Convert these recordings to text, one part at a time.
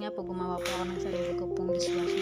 nga po, gumawa po ako ng sarili ko pong dishwashing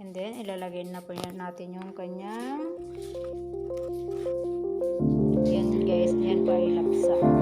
And then, ilalagay na po natin yung kanyang yan guys, yan pa ilapsa.